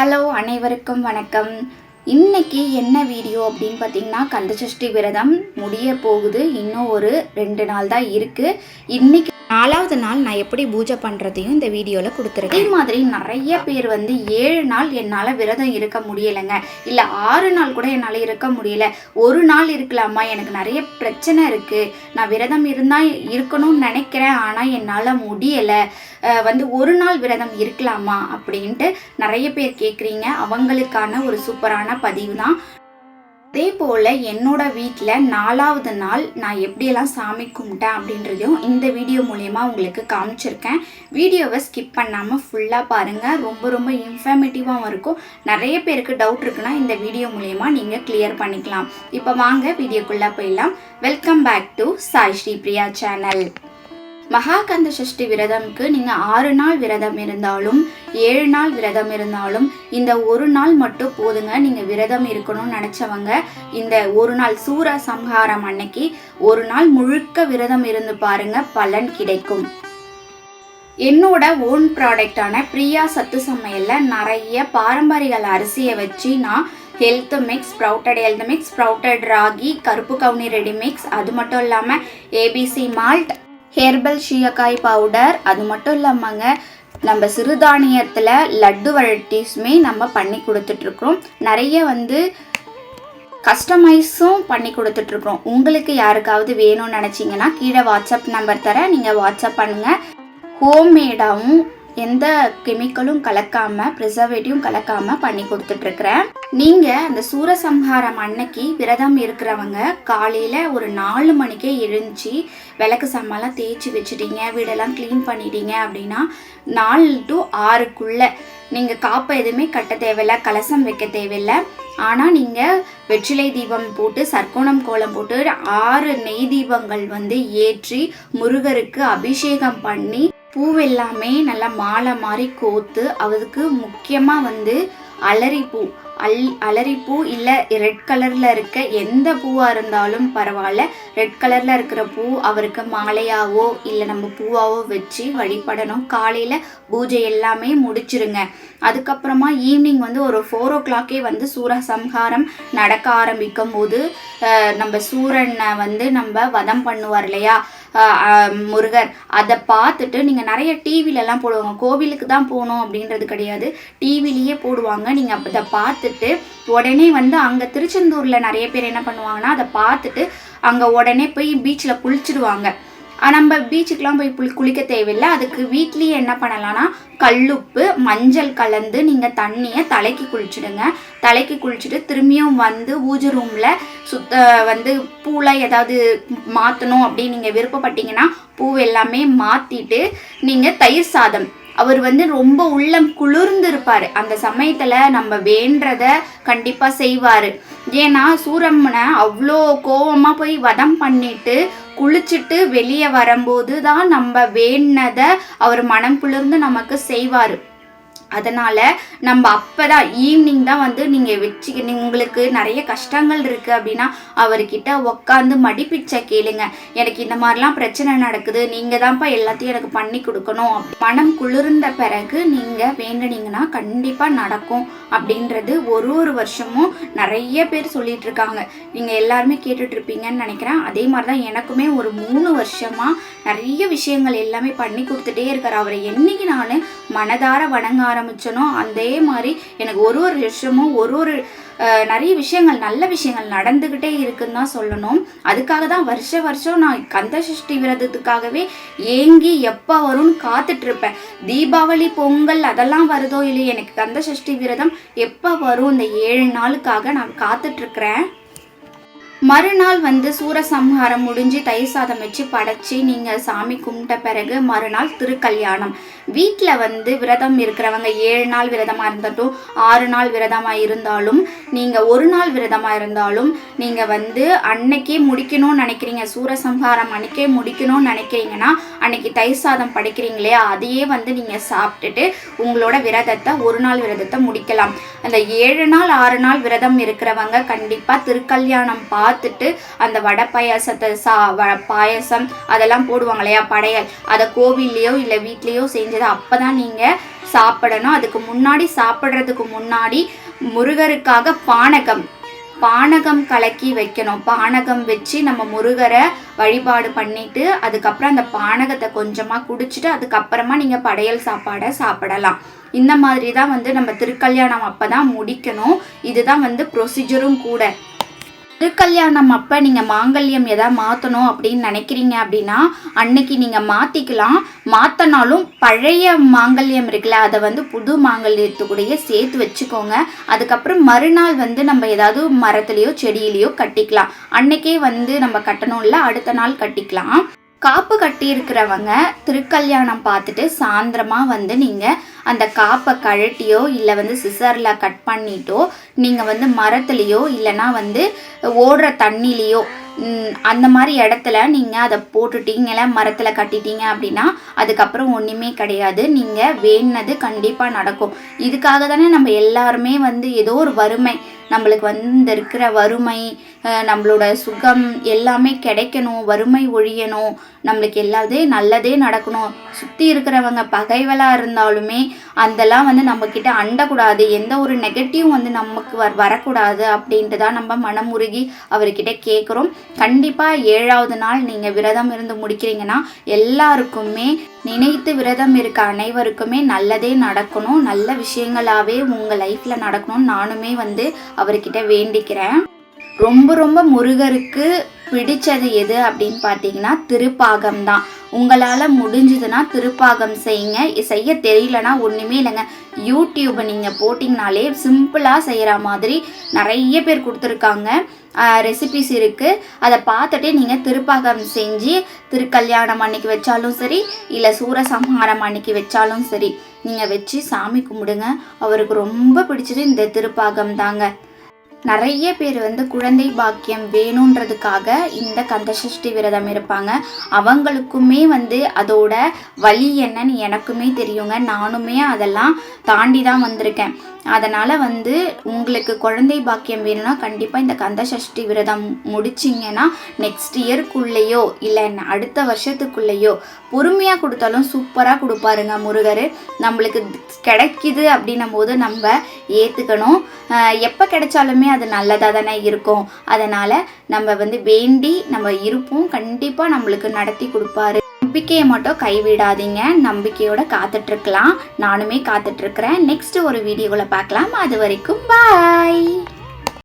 Hello அனைவருக்கும் வணக்கம். இன்னைக்கு என்ன வீடியோ அப்படின்னு பார்த்தீங்கன்னா கந்தசஷ்டி விரதம் முடிய போகுது. இன்னும் ஒரு ரெண்டு நாள் தான் இருக்குது இன்னைக்கு நாலாவது நாள் நான் எப்படி பூஜை பண்ணுறதையும் இந்த வீடியோவில் கொடுத்துருக்கேன். அதே மாதிரி நிறைய பேர் வந்து ஏழு நாள் என்னால் விரதம் இருக்க முடியலைங்க. இல்லை ஆறு நாள் கூட என்னால் இருக்க முடியல. ஒரு நாள் இருக்கலாமா? எனக்கு நிறைய பிரச்சனை இருக்குது நான் விரதம் இருந்தால் இருக்கணும்னு நினைக்கிறேன். ஆனால் என்னால் முடியலை. வந்து ஒரு நாள் விரதம் இருக்கலாமா? அப்படின்ட்டு நிறைய பேர் கேட்குறீங்க அவங்களுக்கான ஒரு சூப்பரான பதிவு தான் அதே போல் என்னோட வீட்டில் நாலாவது நாள் நான் எப்படியெல்லாம் சாமி கும்பிட்டேன் அப்படின்றதையும் இந்த வீடியோ மூலயமா உங்களுக்கு காமிச்சிருக்கேன். வீடியோவை ஸ்கிப் பண்ணாமல் ஃபுல்லாக பாருங்கள் ரொம்ப ரொம்ப இன்ஃபர்மேட்டிவாகவும் இருக்கும். நிறைய பேருக்கு டவுட் இருக்குன்னா இந்த வீடியோ மூலயமா நீங்கள் கிளியர் பண்ணிக்கலாம். இப்போ வாங்க வீடியோக்குள்ளே போயிடலாம். Welcome back to Sai Sri Priya channel Mahakanda Sashti விரதம்க்கு நீங்கள் ஆறு நாள் விரதம் இருந்தாலும் ஏழு நாள் விரதம் இருந்தாலும் இந்த ஒரு நாள் மட்டும் போதுங்க. நீங்கள் விரதம் இருக்கணும்னு நினச்சவங்க இந்த ஒரு நாள் சூர சம்ஹாரம் அன்னைக்கு ஒரு நாள் முழுக்க விரதம் இருந்து பாருங்க. பலன் கிடைக்கும். என்னோட ஓன் ப்ராடக்டான பிரியா சத்து சமையலில் நிறைய பாரம்பரிய அரிசியை வச்சு நான் health mix sprouted health mix sprouted ragi karuppu kavuni ready mix அது மட்டும் இல்லாமல் ABC malt herbal shikakai powder. அது மட்டும் இல்லாமங்க நம்ம சிறுதானியத்தில் லட்டு வெரைட்டிஸுமே நம்ம பண்ணி கொடுத்துட்ருக்குறோம். நிறைய வந்து கஸ்டமைஸும் பண்ணி கொடுத்துட்ருக்குறோம். உங்களுக்கு யாருக்காவது வேணும்னு நினச்சிங்கன்னா கீழே வாட்ஸ்அப் நம்பர் தரேன் நீங்கள் வாட்ஸ்அப் பண்ணுங்கள் ஹோம்மேடாகவும் எந்த கெமிக்கலும் கலக்காமல் ப்ரிசர்வேட்டிவும் கலக்காமல் பண்ணி கொடுத்துட்ருக்குறேன். நீங்கள் அந்த சூரசம்ஹாரம் அன்னைக்கு விரதம் இருக்கிறவங்க காலையில் ஒரு நாலு மணிக்கே எழுந்துச்சி விளக்கு சாமான்லாம் தேய்ச்சி வச்சுட்டீங்க வீடெல்லாம் க்ளீன் பண்ணிட்டீங்க அப்படின்னா நாலு டு ஆறுக்குள்ளே நீங்கள் காப்பை எதுவுமே கட்ட தேவையில்ல கலசம் வைக்க தேவையில்ல. ஆனால் நீங்கள் வெற்றிலை தீபம் போட்டு சர்க்கோணம் கோலம் போட்டு ஆறு நெய் தீபங்கள் வந்து ஏற்றி முருகருக்கு அபிஷேகம் பண்ணி பூவெல்லாமே நல்லா மாலை மாதிரி கோத்து அதுக்கு முக்கியமாக வந்து அலரிப்பூ. அல் அலரிப்பூ இல்லை ரெட் கலரில் இருக்க எந்த பூவாக இருந்தாலும் பரவாயில்ல. ரெட் கலரில் இருக்கிற பூ அவருக்கு மாலையாவோ இல்லை நம்ம பூவாவோ வச்சு வழிபடணும். காலையில் பூஜை எல்லாமே முடிச்சிருங்க. அதுக்கப்புறமா ஈவினிங் வந்து ஒரு ஃபோர் ஓ கிளாக்கே வந்து சூர சம்ஹாரம் நடக்க ஆரம்பிக்கும் போது நம்ம சூரனை வந்து நம்ம வதம் பண்ணுவார் இல்லையா? முருகர். அதை பார்த்துட்டு நீங்கள் நிறைய டிவிலலாம் போடுவாங்க. கோவிலுக்கு தான் போகணும் அப்படின்றது கிடையாது. டிவிலேயே போடுவாங்க. நீங்கள் அதை பார்த்துட்டு உடனே வந்து அங்கே திருச்செந்தூரில் நிறைய பேர் என்ன பண்ணுவாங்கன்னா அதை பார்த்துட்டு அங்கே உடனே போய் பீச்சில் குளிச்சிடுவாங்க. நம்ம பீச்சுக்கெலாம் போய் புளி குளிக்க தேவையில்லை. அதுக்கு வீட்லேயே என்ன பண்ணலாம்னா கல்லுப்பு மஞ்சள் கலந்து நீங்கள் தண்ணியை தலைக்கு குளிச்சுடுங்க. தலைக்கு குளிச்சுட்டு திரும்பியும் வந்து பூஜை ரூமில் சுத்த வந்து பூவில் ஏதாவது மாற்றணும் அப்படின்னு நீங்கள் விருப்பப்பட்டீங்கன்னா பூ எல்லாமே மாற்றிட்டு நீங்கள் தயிர் சாதம். அவர் வந்து ரொம்ப உள்ளம் குளிர்ந்து இருப்பார் அந்த சமயத்தில் நம்ம வேண்டத கண்டிப்பாக செய்வார். ஏன்னா சூரம்மனை அவ்வளோ கோவமாக போய் வதம் பண்ணிட்டு குளிச்சுட்டு வெளியே வரும்போது தான் நம்ம வேண்டினதை அவர் மனம் குளிர்ந்து நமக்கு செய்வார். அதனால் நம்ம அப்போ தான் ஈவினிங் தான் வந்து நீங்கள் வச்சு நீ- உங்களுக்கு நிறைய கஷ்டங்கள் இருக்குது அப்படின்னா அவர்கிட்ட உக்காந்து மடிப்பிச்சை கேளுங்க. எனக்கு இந்த மாதிரிலாம் பிரச்சனை நடக்குது நீங்கள் தான்ப்பா எல்லாத்தையும் எனக்கு பண்ணி கொடுக்கணும். மனம் குளிர்ந்த பிறகு நீங்கள் வேண்டுனீங்கன்னா கண்டிப்பாக நடக்கும் அப்படின்றது ஒரு ஒரு வருஷமும் நிறைய பேர் சொல்லிட்டு இருக்காங்க. நீங்கள் எல்லாருமே கேட்டுட்ருப்பீங்கன்னு நினைக்கிறேன். அதே மாதிரி தான் எனக்குமே ஒரு மூணு வருஷமாக நிறைய விஷயங்கள் எல்லாமே பண்ணி கொடுத்துட்டே இருக்கார். அவரை என்னைக்கு நான் மனதார வணங்கார ஆரம்பித்தனோ அதே மாதிரி எனக்கு ஒரு ஒரு வருஷமும் ஒரு ஒரு நிறைய விஷயங்கள் நல்ல விஷயங்கள் நடந்துக்கிட்டே இருக்குன்னு தான் சொல்லணும். அதுக்காக தான் வருஷ வருஷம் நான் கந்த சஷ்டி விரதத்துக்காகவே ஏங்கி எப்போ வரும்னு காத்துட்ருப்பேன். தீபாவளி பொங்கல் அதெல்லாம் வருதோ இல்லையோ எனக்கு கந்த சஷ்டி விரதம் எப்போ வரும்? இந்த ஏழு நாளுக்காக நான் காத்துட்ருக்கிறேன். மறுநாள் வந்து சூரசம்ஹாரம் முடிஞ்சு தயிர் சாதம் வச்சு படைச்சி நீங்கள் சாமி கும்பிட்ட பிறகு மறுநாள் திருக்கல்யாணம். வீட்டில் வந்து விரதம் இருக்கிறவங்க ஏழு நாள் விரதமாக இருந்தட்டும் ஆறு நாள் விரதமாக இருந்தாலும் நீங்கள் ஒரு நாள் விரதமாக இருந்தாலும் நீங்கள் வந்து அன்னைக்கே முடிக்கணும்னு நினைக்கிறீங்க சூரசம்ஹாரம் அன்னைக்கே முடிக்கணும்னு நினைக்கிறீங்கன்னா அன்னைக்கு தயிர் சாதம் படைக்கிறீங்களே அதையே வந்து நீங்கள் சாப்பிட்டுட்டு உங்களோட விரதத்தை ஒரு நாள் விரதத்தை முடிக்கலாம். அந்த ஏழு நாள் ஆறு நாள் விரதம் இருக்கிறவங்க கண்டிப்பாக திருக்கல்யாணம் பார்த்து பார்த்துட்டு அந்த வடை பாயாசத்தை சா வ பாயசம் அதெல்லாம் போடுவாங்க இல்லையா படையல். அதை கோவில்லையோ இல்லை வீட்லேயோ செஞ்சதை அப்போ தான் நீங்கள் சாப்பிடணும். அதுக்கு முன்னாடி சாப்பிட்றதுக்கு முன்னாடி முருகருக்காக பானகம் பானகம் கலக்கி வைக்கணும். பானகம் வச்சு நம்ம முருகரை வழிபாடு பண்ணிட்டு அதுக்கப்புறம் அந்த பானகத்தை கொஞ்சமாக குடிச்சிட்டு அதுக்கப்புறமா நீங்கள் படையல் சாப்பாடை சாப்பிடலாம். இந்த மாதிரி தான் வந்து நம்ம திருக்கல்யாணம் அப்போ தான் முடிக்கணும். இதுதான் வந்து ப்ரொசீஜரும் கூட. திருக்கல்யாணம் அப்போ நீங்கள் மாங்கல்யம் எதாவது மாற்றணும் அப்படின்னு நினைக்கிறீங்க அப்படின்னா அன்னைக்கு நீங்கள் மாற்றிக்கலாம் மாற்றினாலும் பழைய மாங்கல்யம் இருக்குல்ல அதை வந்து புது மாங்கல்யத்துக்கூடையே சேர்த்து வச்சுக்கோங்க. அதுக்கப்புறம் மறுநாள் வந்து நம்ம ஏதாவது மரத்துலேயோ செடியிலையோ கட்டிக்கலாம். அன்னைக்கே வந்து நம்ம கட்டணும்ல அடுத்த நாள் கட்டிக்கலாம். காப்பு கட்டியிருக்கிறவங்க திருக்கல்யாணம் பார்த்துட்டு சாயந்தரமாக வந்து நீங்கள் அந்த காப்பை கழட்டியோ இல்லை வந்து சிசரில் கட் பண்ணிட்டோ நீங்கள் வந்து மரத்துலேயோ இல்லைன்னா வந்து ஓடுற தண்ணிலேயோ அந்த மாதிரி இடத்துல நீங்கள் அதை போட்டுட்டீங்கள மரத்தில் கட்டிட்டீங்க அப்படின்னா அதுக்கப்புறம் ஒன்றுமே கிடையாது. நீங்கள் வேணுனது கண்டிப்பாக நடக்கும். இதுக்காக தானே நம்ம எல்லாருமே வந்து ஏதோ ஒரு வறுமை நம்மளுக்கு வந்து இருக்கிற வறுமை நம்மளோட சுகம் எல்லாமே கிடைக்கணும் வறுமை ஒழியணும் நம்மளுக்கு எல்லாதே நல்லதே நடக்கணும். சுற்றி இருக்கிறவங்க பகைவலாக இருந்தாலுமே அதெல்லாம் வந்து நம்மக்கிட்ட அண்டக்கூடாது. எந்த ஒரு நெகட்டிவ் வந்து நமக்கு வர வரக்கூடாது அப்படின்ட்டு தான் நம்ம மனமுருகி அவர்கிட்ட கேட்குறோம் கண்டிப்பாக ஏழாவது நாள் நீங்கள் விரதம் இருந்து முடிக்கிறீங்கன்னா எல்லாருக்குமே நினைத்து விரதம் இருக்க அனைவருக்குமே நல்லதே நடக்கணும். நல்ல விஷயங்களாகவே உங்கள் லைஃப்பில் நடக்கணும்னு நானுமே வந்து அவர்கிட்ட வேண்டிக்கிறேன். ரொம்ப ரொம்ப முருகருக்கு பிடிச்சது எது அப்படின்னு பார்த்தீங்கன்னா திருப்பாகம் தான் உங்களால் முடிஞ்சதுன்னா திருப்பாகம் செய்யுங்க. செய்ய தெரியலனா ஒன்றுமே இல்லைங்க. யூடியூப்பை நீங்கள் போட்டிங்கனாலே சிம்பிளாக செய்கிற மாதிரி நிறைய பேர் கொடுத்துருக்காங்க. ரெசிபிஸ் இருக்குது அதை பார்த்துட்டு நீங்கள் திருப்பாகம் செஞ்சு திருக்கல்யாணம் அன்னைக்கு வச்சாலும் சரி இல்லை சூரசம்ஹாரம் அன்னைக்கு வச்சாலும் சரி நீங்கள் வச்சு சாமி கும்பிடுங்க. அவருக்கு ரொம்ப பிடிச்சது இந்த திருப்பாகம் தாங்க நிறைய பேர் வந்து குழந்தை பாக்கியம் வேணுன்றதுக்காக இந்த கந்தசஷ்டி விரதம் இருப்பாங்க. அவங்களுக்குமே வந்து அதோட வழி என்னன்னு எனக்குமே தெரியுங்க. நானுமே அதெல்லாம் தாண்டி தான் வந்திருக்கேன். அதனால் வந்து உங்களுக்கு குழந்தை பாக்கியம் வேணும்னா கண்டிப்பாக இந்த கந்த சஷ்டி விரதம் முடிச்சிங்கன்னா நெக்ஸ்ட் இயர்க்குள்ளேயோ இல்லை அடுத்த வருஷத்துக்குள்ளேயோ பொறுமையாக கொடுத்தாலும் சூப்பராக கொடுப்பாருங்க முருகர். நம்மளுக்கு கிடைக்குது அப்படின்னும் போது நம்ம ஏற்றுக்கணும் எப்போ கிடைச்சாலுமே அது நல்லதாக தானே இருக்கும். அதனால் நம்ம வந்து வேண்டி நம்ம இருப்போம். கண்டிப்பாக நம்மளுக்கு நடத்தி கொடுப்பாரு. நம்பிக்கையை மட்டும் கைவிடாதீங்க. நம்பிக்கையோட காத்துட்ருக்கலாம். நானுமே காத்துட்ருக்கிறேன். நெக்ஸ்ட் ஒரு வீடியோவில் பார்க்கலாம். அது வரைக்கும் பாய்